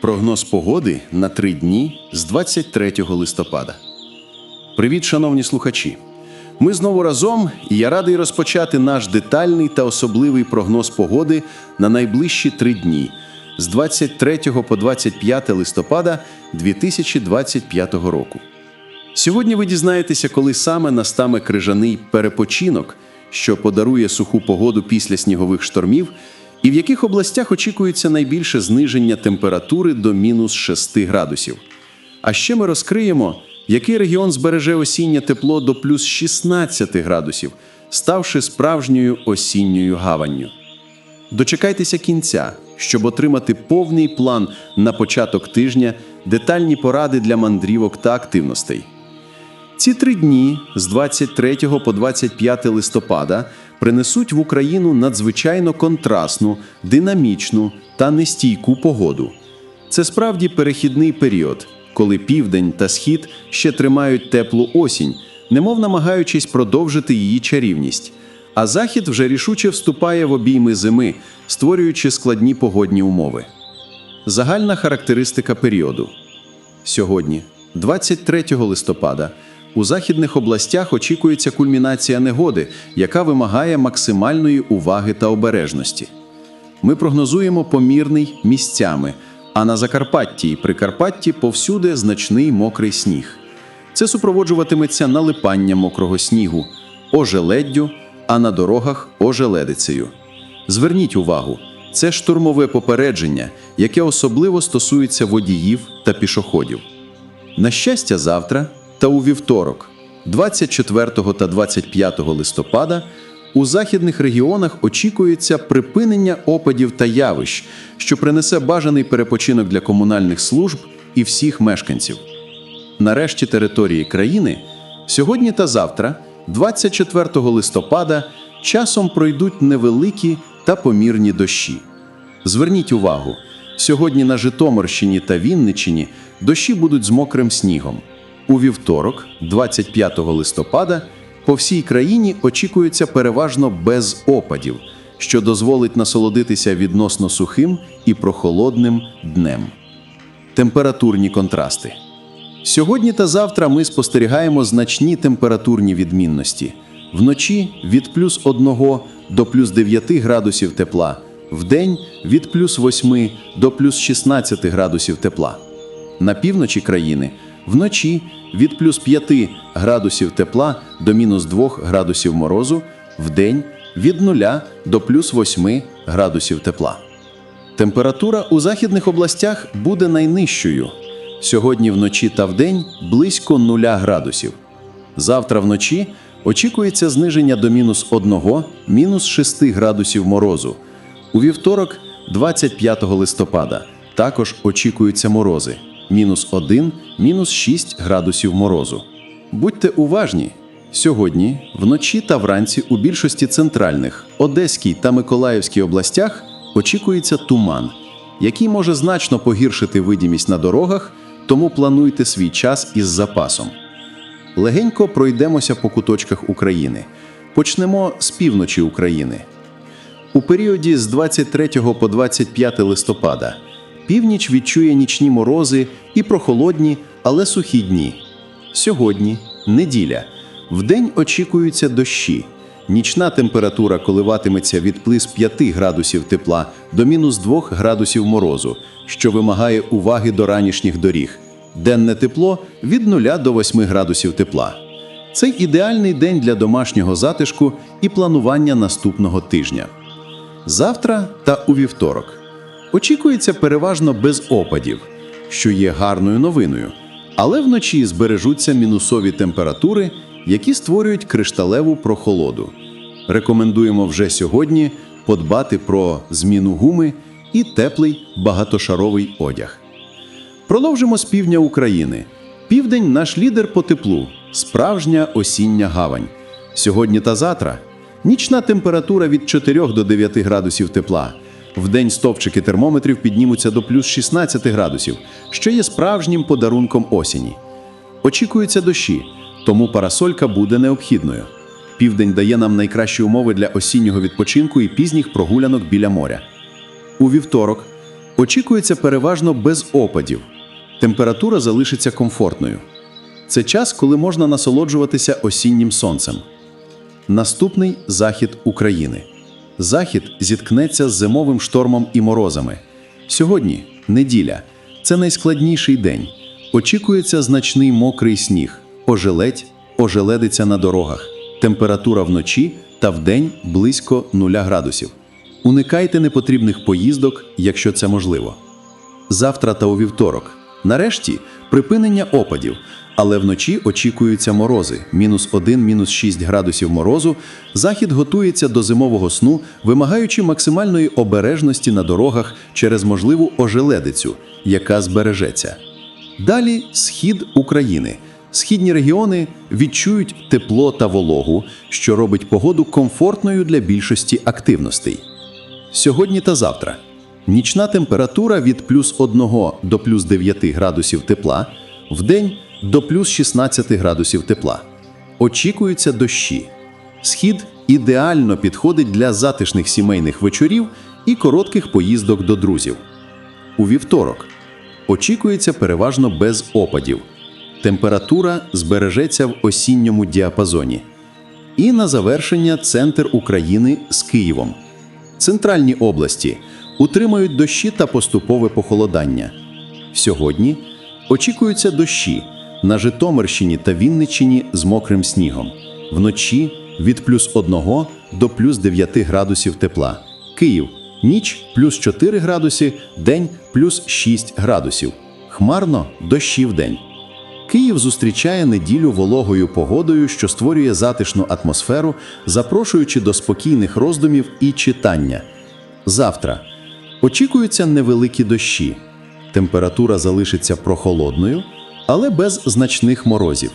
Прогноз погоди на три дні з 23 листопада. Привіт, шановні слухачі! Ми знову разом, і я радий розпочати наш детальний та особливий прогноз погоди на найближчі три дні з 23 по 25 листопада 2025 року. Сьогодні ви дізнаєтеся, коли саме настане крижаний перепочинок, що подарує суху погоду після снігових штормів, і в яких областях очікується найбільше зниження температури до мінус 6 градусів. А ще ми розкриємо, який регіон збереже осіннє тепло до плюс 16 градусів, ставши справжньою осінньою гаванню. Дочекайтеся кінця, щоб отримати повний план на початок тижня, детальні поради для мандрівок та активностей. Ці три дні з 23 по 25 листопада принесуть в Україну надзвичайно контрастну, динамічну та нестійку погоду. Це справді перехідний період, коли південь та схід ще тримають теплу осінь, немов намагаючись продовжити її чарівність. А захід вже рішуче вступає в обійми зими, створюючи складні погодні умови. Загальна характеристика періоду. Сьогодні, 23 листопада, у західних областях очікується кульмінація негоди, яка вимагає максимальної уваги та обережності. Ми прогнозуємо помірний місцями, а на Закарпатті і Прикарпатті повсюди значний мокрий сніг. Це супроводжуватиметься налипанням мокрого снігу, ожеледдю, а на дорогах ожеледицею. Зверніть увагу, це штурмове попередження, яке особливо стосується водіїв та пішоходів. На щастя, завтра та у вівторок, 24 та 25 листопада, у західних регіонах очікується припинення опадів та явищ, що принесе бажаний перепочинок для комунальних служб і всіх мешканців. Нарешті території країни сьогодні та завтра, 24 листопада, часом пройдуть невеликі та помірні дощі. Зверніть увагу, сьогодні на Житомирщині та Вінниччині дощі будуть з мокрим снігом. У вівторок, 25 листопада, по всій країні очікується переважно без опадів, що дозволить насолодитися відносно сухим і прохолодним днем. Температурні контрасти. Сьогодні та завтра ми спостерігаємо значні температурні відмінності. Вночі від плюс 1 до плюс 9 градусів тепла, вдень від плюс 8 до плюс 16 градусів тепла. На півночі країни вночі від плюс 5 градусів тепла до мінус 2 градусів морозу, вдень від 0 до плюс 8 градусів тепла. Температура у західних областях буде найнижчою. Сьогодні вночі та вдень близько 0 градусів. Завтра вночі очікується зниження до мінус 1, мінус 6 градусів морозу. У вівторок, 25 листопада, також очікуються морози мінус 1, мінус 6 градусів морозу. Будьте уважні! Сьогодні, вночі та вранці у більшості центральних, Одеській та Миколаївській областях очікується туман, який може значно погіршити видимість на дорогах, тому плануйте свій час із запасом. Легенько пройдемося по куточках України. Почнемо з півночі України. У періоді з 23 по 25 листопада північ відчує нічні морози і прохолодні, але сухі дні. Сьогодні неділя. Вдень очікуються дощі. Нічна температура коливатиметься від плюс 5 градусів тепла до мінус 2 градусів морозу, що вимагає уваги до ранішніх доріг. Денне тепло від 0 до 8 градусів тепла. Це ідеальний день для домашнього затишку і планування наступного тижня. Завтра та у вівторок очікується переважно без опадів, що є гарною новиною, але вночі збережуться мінусові температури, які створюють кришталеву прохолоду. Рекомендуємо вже сьогодні подбати про зміну гуми і теплий багатошаровий одяг. Продовжимо з півдня України. Південь наш лідер по теплу, справжня осіння гавань. Сьогодні та завтра нічна температура від 4 до 9 градусів тепла. Вдень стовпчики термометрів піднімуться до плюс 16 градусів, що є справжнім подарунком осені. Очікуються дощі, тому парасолька буде необхідною. Південь дає нам найкращі умови для осіннього відпочинку і пізніх прогулянок біля моря. У вівторок, Очікується переважно без опадів. Температура залишиться комфортною. Це час, коли можна насолоджуватися осіннім сонцем. Наступний захід України. Захід зіткнеться з зимовим штормом і морозами. Сьогодні, неділя, це найскладніший день. Очікується значний мокрий сніг, ожеледь, ожеледиться на дорогах, температура вночі та вдень близько 0 градусів. Уникайте непотрібних поїздок, якщо це можливо. Завтра та у вівторок. Нарешті припинення опадів, але вночі очікуються морози мінус 1, мінус 6 градусів морозу. Захід готується до зимового сну, вимагаючи максимальної обережності на дорогах через можливу ожеледицю, яка збережеться. Далі схід України. Східні регіони відчують тепло та вологу, що робить погоду комфортною для більшості активностей. Сьогодні та завтра. Нічна температура від плюс 1 до плюс 9 градусів тепла, вдень до плюс 16 градусів тепла. Очікуються дощі. Схід ідеально підходить для затишних сімейних вечорів і коротких поїздок до друзів. У вівторок очікується переважно без опадів. Температура збережеться в осінньому діапазоні. І на завершення центр України з Києвом. Центральні області утримають дощі та поступове похолодання. Сьогодні очікуються дощі на Житомирщині та Вінниччині з мокрим снігом. Вночі від плюс 1 до плюс 9 градусів тепла. Київ ніч плюс 4 градуси, день плюс 6 градусів. Хмарно дощі в день. Київ зустрічає неділю вологою погодою, що створює затишну атмосферу, запрошуючи до спокійних роздумів і читання. Завтра очікуються невеликі дощі. Температура залишиться прохолодною, але без значних морозів.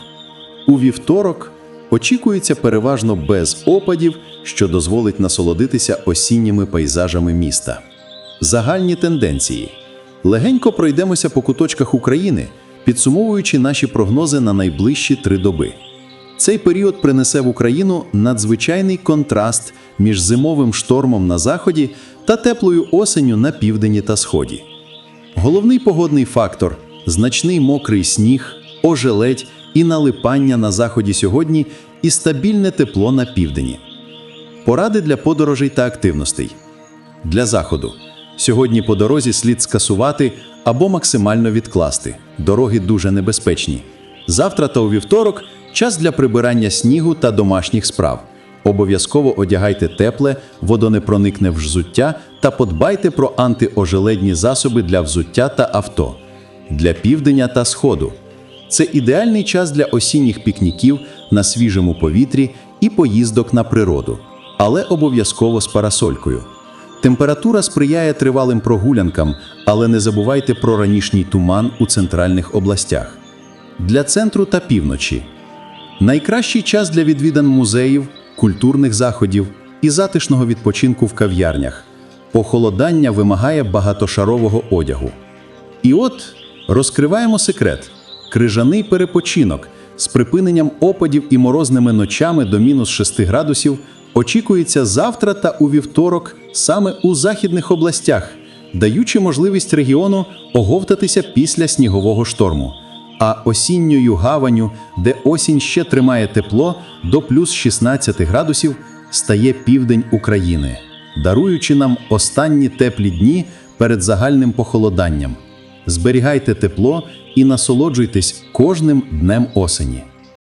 У вівторок очікується переважно без опадів, що дозволить насолодитися осінніми пейзажами міста. Загальні тенденції. Легенько пройдемося по куточках України, підсумовуючи наші прогнози на найближчі три доби. Цей період принесе в Україну надзвичайний контраст між зимовим штормом на заході та теплою осенню на південні та сході. Головний погодний фактор значний мокрий сніг, ожеледь і налипання на заході сьогодні і стабільне тепло на південі. Поради для подорожей та активностей. Для заходу. Сьогодні по дорозі слід скасувати або максимально відкласти. Дороги дуже небезпечні. Завтра та у вівторок час для прибирання снігу та домашніх справ. Обов'язково одягайте тепле, водонепроникне взуття та подбайте про антиожеледні засоби для взуття та авто. Для південня та сходу. Це ідеальний час для осінніх пікніків на свіжому повітрі і поїздок на природу, але обов'язково з парасолькою. Температура сприяє тривалим прогулянкам, але не забувайте про ранішній туман у центральних областях. Для центру та півночі. Найкращий час для відвідин музеїв, культурних заходів і затишного відпочинку в кав'ярнях. Похолодання вимагає багатошарового одягу. І от розкриваємо секрет: крижаний перепочинок з припиненням опадів і морозними ночами до мінус 6 градусів очікується завтра та у вівторок саме у західних областях, даючи можливість регіону оговтатися після снігового шторму. А осінньою гаваню, де осінь ще тримає тепло до плюс 16 градусів, стає південь України, даруючи нам останні теплі дні перед загальним похолоданням. Зберігайте тепло і насолоджуйтесь кожним днем осені.